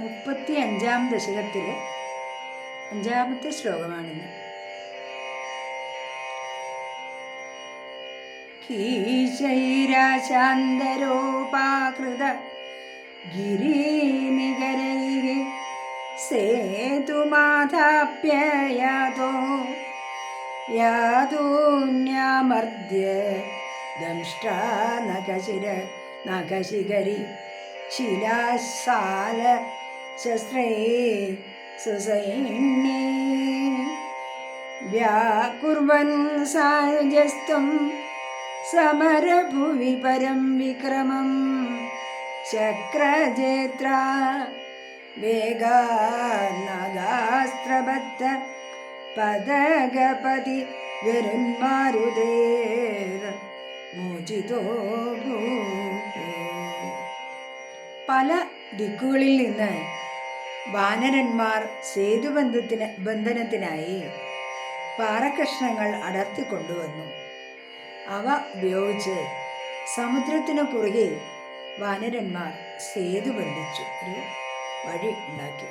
മുപ്പത്തി അഞ്ചാം ദശകത്തിലെ അഞ്ചാമത്തെ ശ്ലോകമാണിന്ന് കീശൈരാശാന്തരോപാകൃത ഗിരീനികരൈः സേതുമാധാപ്യയാതോ യാതൂന്യാമർദ്യ ദംഷ്ടാനകശിര നഖശിഖരി ശിലാശാല ശസ്ത്രേ സുസൈന്യേ വ്യാകുർവൻ സായുജസ്ത്വം സമരഭുവി പരം വിക്രമം. ശക്രജേത്ര വേഗാസ്ത്രബദ്ധ പദഗപതി ഗരുന്മാരുദേർ മോചിതോ പല ദിക്കുകളിൽ നിന്ന് വാനരന്മാർ സേതുബന്ധത്തിന് ബന്ധനത്തിനായി പാറക്കഷ്ണങ്ങൾ അടർത്തിക്കൊണ്ടുവന്നു അവ ഉപയോഗിച്ച് സമുദ്രത്തിനു കുറുകെ വാനരന്മാർ സേതു ബന്ധിച്ചു. ഒരു വഴി ഉണ്ടാക്കി.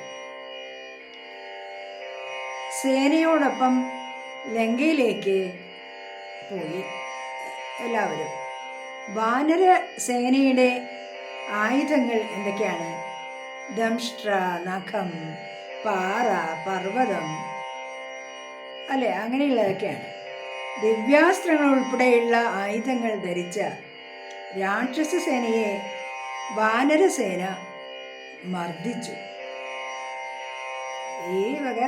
സേനയോടൊപ്പം ലങ്കയിലേക്ക് പോയി എല്ലാവരും. വാനര സേനയുടെ ആയുധങ്ങൾ എന്തൊക്കെയാണ്? ദംഷ്ട്ര നഖം പാറ പർവതം. അല്ലെ? അങ്ങനെയുള്ളതൊക്കെയാണ്. ദിവ്യാസ്ത്രങ്ങൾ ഉൾപ്പെടെയുള്ള ആയുധങ്ങൾ ധരിച്ച രാക്ഷസ സേനയെ വാനരസേന മർദ്ദിച്ചു. ഈ വക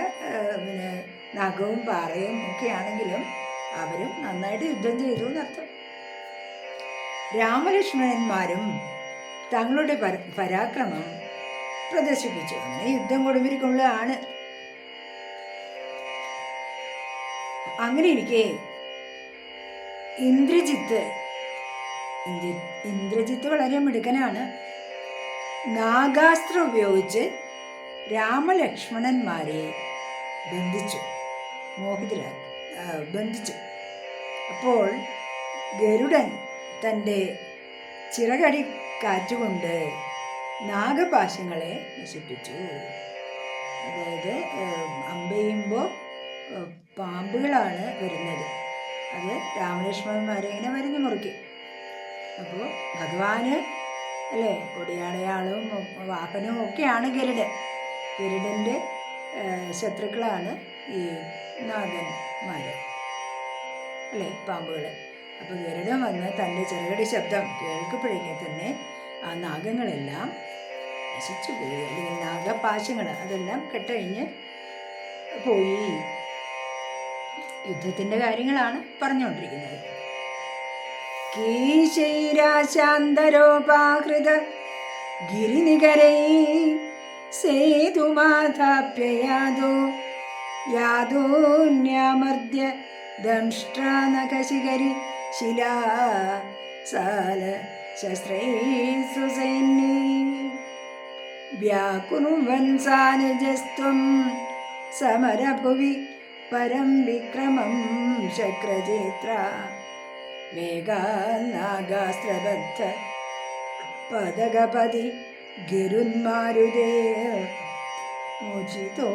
പിന്നെ നഖവും പാറയും ഒക്കെ ആണെങ്കിലും അവരും നന്നായിട്ട് യുദ്ധം ചെയ്തു എന്നർത്ഥം. രാമലക്ഷ്മണന്മാരും തങ്ങളുടെ പരാക്രമം പ്രദർശിപ്പിച്ചു. അങ്ങനെ യുദ്ധം കൊടുമ്പിരിക്കുള്ളതാണ് അങ്ങനെ ഇരിക്കെ. ഇന്ദ്രജിത്ത്. ഇന്ദ്രജിത്ത് വളരെ മിടുക്കനാണ്. നാഗാസ്ത്രം ഉപയോഗിച്ച് രാമലക്ഷ്മണന്മാരെ ബന്ധിച്ചു. മോഹിതരാക്കി ബന്ധിച്ചു. അപ്പോൾ ഗരുഡൻ തന്റെ ചിറകടി കാറ്റുകൊണ്ട് നാഗപാശങ്ങളെ നശിപ്പിച്ചു. അതായത് അമ്പെയ്യുമ്പോൾ പാമ്പുകളാണ് വരുന്നത്. അത് രാമലക്ഷ്മണന്മാരെ ഇങ്ങനെ വരിഞ്ഞു മുറുക്കി. അപ്പോൾ ഭഗവാന് അല്ലേ കൊടിയാടയാളും വാഹനവും ഒക്കെയാണ് ഗരുഡൻ. ഗരുഡന്റെ ശത്രുക്കളാണ് ഈ നാഗന്മാർ അല്ലേ പാമ്പുകൾ അപ്പോൾ ഗരുഡൻ വന്ന് തന്റെ ചെറുകടി ശബ്ദം കേൾക്കുമ്പോഴേക്കും തന്നെ ആ നാഗങ്ങളെല്ലാം നശിച്ചു പോയി. അല്ലെങ്കിൽ നാഗപാശങ്ങൾ അതെല്ലാം കെട്ടഴിഞ്ഞ് പോയി. യുദ്ധത്തിന്റെ കാര്യങ്ങളാണ് പറഞ്ഞുകൊണ്ടിരിക്കുന്നത് കീശൈരാശാന്തരോപാകൃത ഗിരിനികരൈ സേതുമാധാപ്യയാതോ യാതോന്യാമർദ്യ ദംഷ്ട്രാനഖശിഖരി ശിലാ സാല ശസ്ത്രൈ സുസൈന്യൈ. വ്യാകുർവൻ സാനുജസ്ത്വം സമരഭുവി പരം വിക്രമം ശക്രചേത്ര മേഘാനാഗാസ്ത്രബദ്ധ പദകപതി ഗരുന്മാരുദേ മോചിതോ